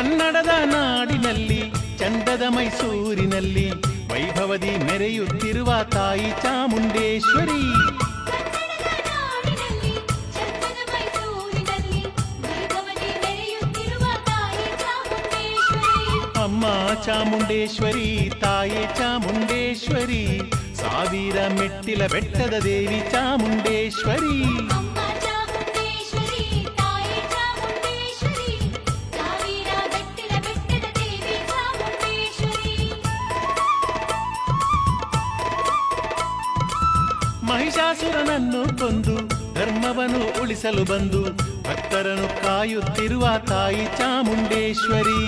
ಕನ್ನಡದ ನಾಡಿನಲ್ಲಿ ಚಂದದ ಮೈಸೂರಿನಲ್ಲಿ ವೈಭವದಿ ಮೆರೆಯುತ್ತಿರುವ ತಾಯಿ ಚಾಮುಂಡೇಶ್ವರಿ ನಾಡಿನಲ್ಲಿ ಚಂದದ ಮೈಸೂರಿನಲ್ಲಿ ವೈಭವದಿ ಮೆರೆಯುತ್ತಿರುವ ತಾಯಿ ಚಾಮುಂಡೇಶ್ವರಿ ಅಮ್ಮ ಚಾಮುಂಡೇಶ್ವರಿ ತಾಯೇ ಚಾಮುಂಡೇಶ್ವರಿ ಸಾವಿರ ಮೆಟ್ಟಿಲ ಬೆಟ್ಟದ ದೇವಿ ಚಾಮುಂಡೇಶ್ವರಿ ಅಮ್ಮ ಚಾಮುಂಡೇಶ್ವರಿ ಮಹಿಷಾಸುರನನ್ನು ಕೊಂದು ಧರ್ಮವನ್ನು ಉಳಿಸಲು ಬಂದು ಭಕ್ತರನ್ನು ಕಾಯುತ್ತಿರುವ ತಾಯಿ ಚಾಮುಂಡೇಶ್ವರಿ.